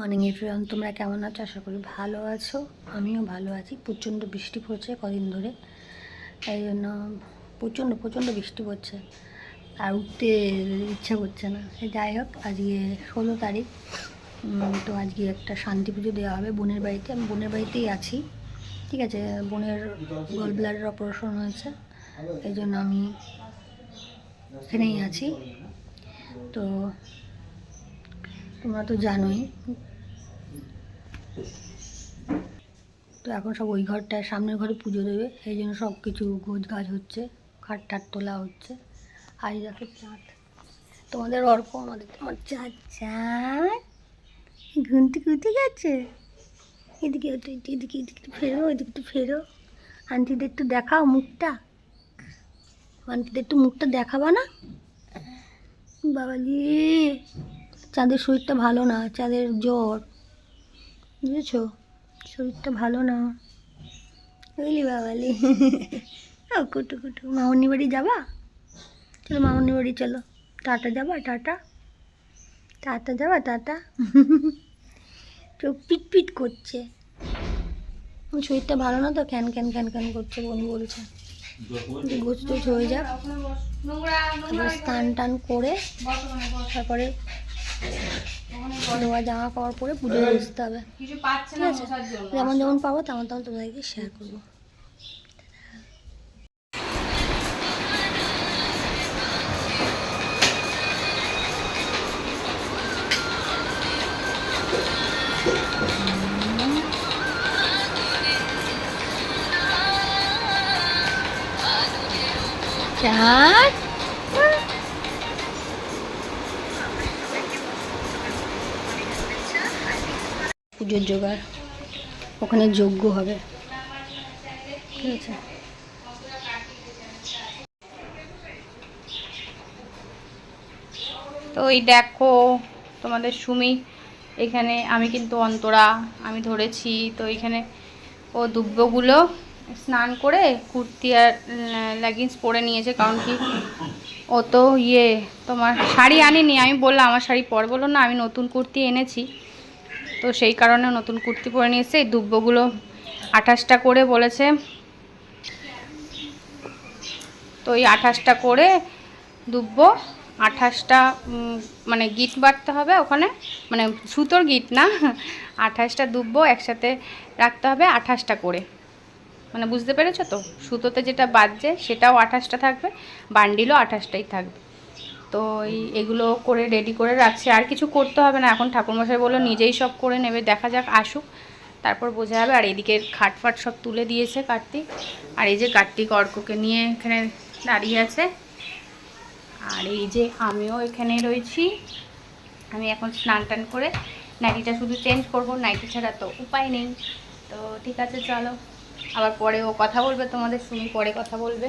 Morning everyone তোমরা কেমন আছো? আশা করি ভালো আছো। আমিও ভালো আছি। প্রচণ্ড বৃষ্টি পড়ছে কদিন ধরে। তাই জন্য প্রচণ্ড প্রচণ্ড বৃষ্টি পড়ছে। আর উঠতে ইচ্ছা করছে না। যাই হোক, আজকে ষোলো তারিখ। তো আজকে একটা শান্তি পুজো দেওয়া হবে বোনের বাড়িতে। আমি বোনের বাড়িতেই আছি। ঠিক আছে? বোনের গল ব্লাডের অপারেশন হয়েছে। এই জন্য আমি এখানেই আছি। তো তোমরা তো জানোই। তো এখন সব ওই ঘরটায় সামনের ঘরে পুজো দেবে, সেই জন্য সব কিছু গোছ গাছ হচ্ছে, খাট টাট তোলা হচ্ছে। আর দেখো চাঁদ তোমাদের অর্ক আমাদের তোমার চাঁদ চাঁদ ঘুম থেকে উঠে গেছে? এদিকে এদিকে এদিকে একটু ফেরো, এদিকে একটু ফেরো। আন্টিদের একটু দেখাও মুখটা। আন্টিদের একটু মুখটা দেখাবা না? বাবালি চাঁদের শরীরটা ভালো না, চাঁদের জ্বর, বুঝেছ? শরীরটা ভালো না। বুঝলি বাবালি? কুটু কুটু। মামনি বাড়ি যাবা? চলো মামনি বাড়ি চলো। টাটা যাবা, টাটা। টাটা যাবা, টাটা। চোখ পিট পিট করছে শরীরটা ভালো না তো ক্যান ক্যান ক্যান ক্যান করছে বোন বলছে। গোছ হয়ে যাক। স্নান টান করে তারপরে ধোয়া জামা কাপড় পরে পুজো বসতে হবে। ঠিক আছে। যেমন যেমন পাবো তেমন তেমন তোমাদেরকে শেয়ার করব। পুজোর জোগাড়। ওখানে যজ্ঞ হবে। ঠিক আছে? তো এই দেখো, তোমাদের সুমি, এখানে আমি কিন্তু অন্তরা, আমি ধরেছি। তো এখানে ও দুব্বগুলো স্নান করে কুর্তি আর লেগিংস পরে নিয়েছে। কারণ কি? ও তো ইয়ে তোমার শাড়ি আনিনি। আমি বললাম, আমার শাড়ি পর বলো না। আমি নতুন কুর্তি এনেছি। তো সেই কারণে নতুন কুর্তি পরে নিয়েছে। এই দুব্বগুলো আঠাশটা করে বলেছে। তো এই আঠাশটা করে দুব্ব, আঠাশটা মানে গিট বাটতে হবে ওখানে। মানে সুতোর গিট না, আঠাশটা দুব্ব একসাথে রাখতে হবে আঠাশটা করে। মানে বুঝতে পেরেছ তো? সুতোতে যেটা বাজছে সেটাও আঠাশটা থাকবে, বান্ডিলও আঠাশটাই থাকবে। তো এই এগুলো করে রেডি করে রাখছি। আর কিছু করতে হবে না। এখন ঠাকুরমশাই বলল নিজেই সব করে নেবে দেখা যাক আসুক। তারপর বোঝা যাবে। আর এদিকে খাট ফাট সব তুলে দিয়েছে কার্তিক। আর এই যে কার্তিক অর্ককে নিয়ে এখানে দাঁড়িয়ে আছে। আর এই যে আমিও এখানে রয়েছি। আমি এখন স্নান টান করে নাইটিটা শুধু চেঞ্জ করব। নাইটি ছাড়া তো উপায় নেই। তো ঠিক আছে চলো। আবার পরে ও কথা বলবে তোমাদের শুনি পরে কথা বলবে।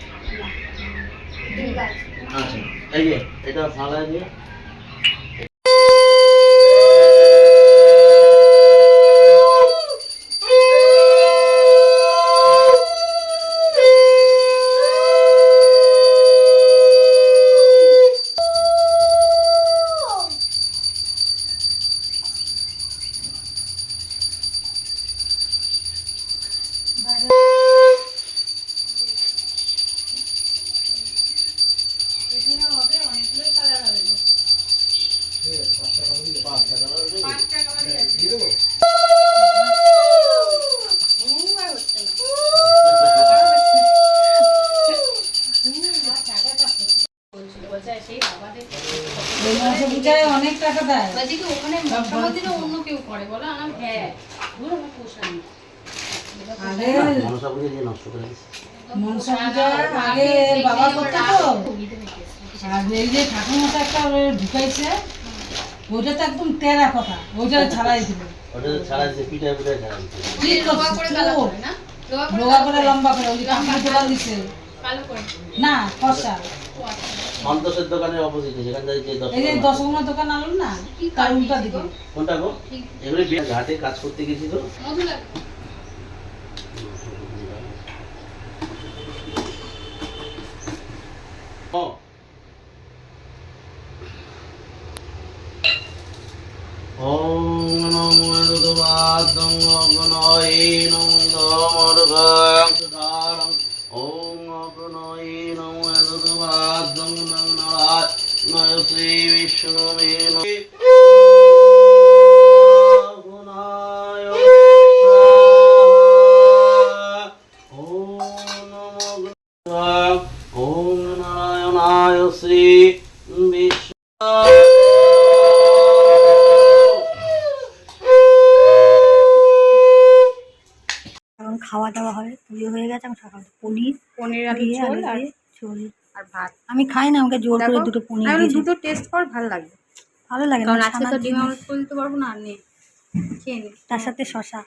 আচ্ছা এই যে এটা ফালা দিয়ে অনেক টাকা দেয়। ওখানে অন্য কেউ করে বলো হ্যাঁ ধুর আমার পোষায় না। আগে মনসা পুজো দিয়ে নষ্ট করে মনসা পূজা আগে বাবা করতো তো আর এই যে ঠাকুর মশা একটা ঢুকাইছে ওইটা তো একদম তেরা কথা। ওইটা ছাড়াই দিবে। ওটা তো ছাড়াইছে পিঠা পিঠা ঠিক লোহা করছিস করে তো? কালো করে না? লোহা করে লম্বা করে ওই কাম করে দিছে। কালো করে। না আচ্ছা। সন্তোষের দোকানের অপোজিটে সেখান থেকে যে দশ এই যে দশগুনা দোকান আনলো না তার উল্টা দিকে। কোনটা গো? এবারে বিয়ে ঘাটে কাজ করতে গেছিল মধু লাগবে। ও ॐ नमो दुर्वादं अग्नये नमोदमर्भं ॐ अग्नये नमो दुर्वादं नग्नवात् नयसि विश्वमे ॐ नारायणाय श्री খাওয়া দাওয়া হবে পুজো হয়ে গেছে আমি সকালে পনির পনির আলু ঝোল আর ঝোল। আর ভাত। আমি খাই না আমাকে জোর করে দুটো পনির দিয়েছে। দুটো টেস্ট কর ভালো লাগবে। ভালো লাগে না আজকে তো ডিম জিনিস। আমলেট করে দিতে পারব না আর নেই খেয়ে নি। তার সাথে শশা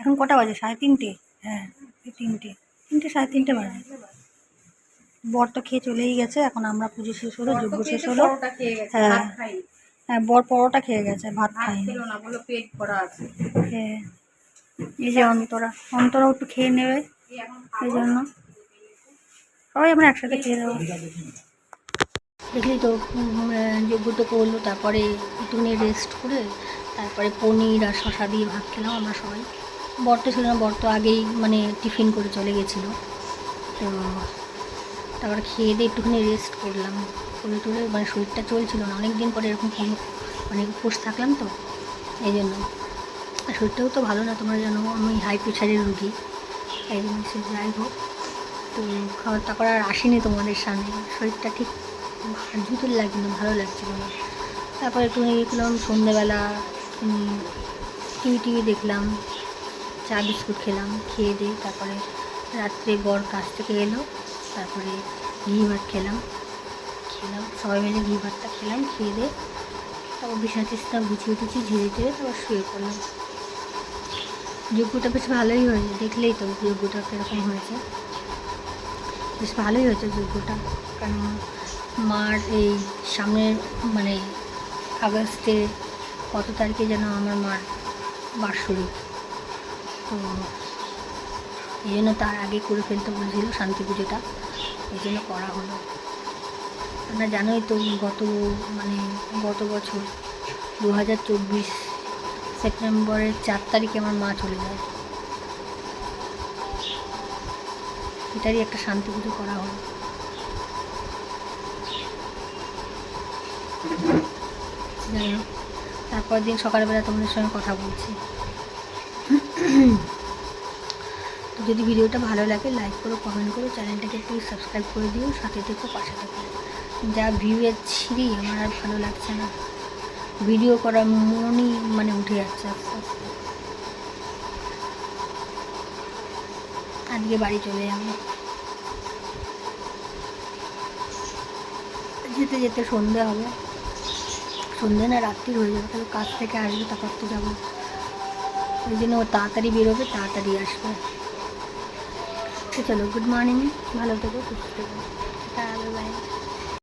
এখন কটা বাজে? সাড়ে তিনটে? হ্যাঁ তিনটে। তিনটে সাড়ে তিনটে বাজে। বর তো খেয়ে চলেই গেছে এখন আমরা পুজো শেষ হলো যজ্ঞ শেষ হলো। হ্যাঁ। হ্যাঁ বর পরোটা খেয়ে গেছে ভাত খাই না বলো পেট ভরা আছে। হ্যাঁ। এই যে অন্তরা অন্তরাও একটু খেয়ে নেবে এই জন্য। সবাই আমরা একসাথে খেয়ে দেবো দেখলি তো তো করল, তারপরে একটুখানি রেস্ট করে, তারপরে পনির আর শশা দিয়ে ভাত খেলাম আমরা সবাই। বর তো ছিল না, বর তো আগেই মানে টিফিন করে চলে গেছিল। তো তারপরে খেয়ে দিয়ে একটুখানি রেস্ট করলাম। করে টরে মানে শরীরটা চলছিল না। অনেক দিন পরে এরকম মানে উপোস থাকলাম তো, এই জন্য। আর শরীরটাও তো ভালো না, তোমরা জানো, আমি হাই প্রেশারের রুগী। এই সে যাই হোক, তো খাওয়া তারপর আর আসিনি তোমাদের সামনে। শরীরটা ঠিক জুতুর লাগছে না, ভালো লাগছিল না। তারপর একটু দেখলাম সন্ধ্যেবেলা টিভি টিভি দেখলাম, চা বিস্কুট খেলাম, খেয়ে দিয়ে তারপরে রাত্রে বর কাছ থেকে এলো, তারপরে ঘি ভাত খেলাম খেলাম, সবাই মিলে ঘি ভাতটা খেলাম, খেয়ে দিয়ে তারপর বিছানা টিছনা গুছিয়ে টুছিয়ে ঝেড়ে ঝেড়ে তারপর শুয়ে পড়লাম। যজ্ঞটা বেশ ভালোই হয়েছে, দেখলেই তো যজ্ঞটা কীরকম হয়েছে। বেশ ভালোই হয়েছে যজ্ঞটা কারণ মার এই সামনের মানে আগস্টে কত তারিখে যেন আমার মার বাৎসরিক। তো এই জন্য তার আগে করে ফেলতে বলেছিল শান্তি পুজোটা, এই জন্য করা হলো। তোমরা জানোই তো গত মানে গত বছর দু হাজার চব্বিশ সেপ্টেম্বরের চার তারিখে আমার মা চলে যায়। এটারই একটা শান্তি পুজো করা হোক তারপর দিন সকালবেলা তোমাদের সঙ্গে কথা বলছি। তো যদি ভিডিওটা ভালো লাগে লাইক করো কমেন্ট করো, চ্যানেলটাকে প্লিজ সাবস্ক্রাইব করে দিও, সাথে থেকো, পাশে থেকো। যা ভিউ ছিঁড়ি, আমার আর ভালো লাগছে না। ভিডিও করার মনই মানে উঠে যাচ্ছে আস্তে আস্তে। আজকে বাড়ি চলে যাব। যেতে যেতে সন্ধে হবে। সন্ধে না রাত্রি হয়ে যাবে, তাহলে কাজ থেকে আসবে, তারপর তো যাব। ওই জন্য ও তাড়াতাড়ি বেরোবে, তাড়াতাড়ি আসবে। তো চলো গুড মর্নিং ভালো থেকো, সুস্থ থেকো। বাই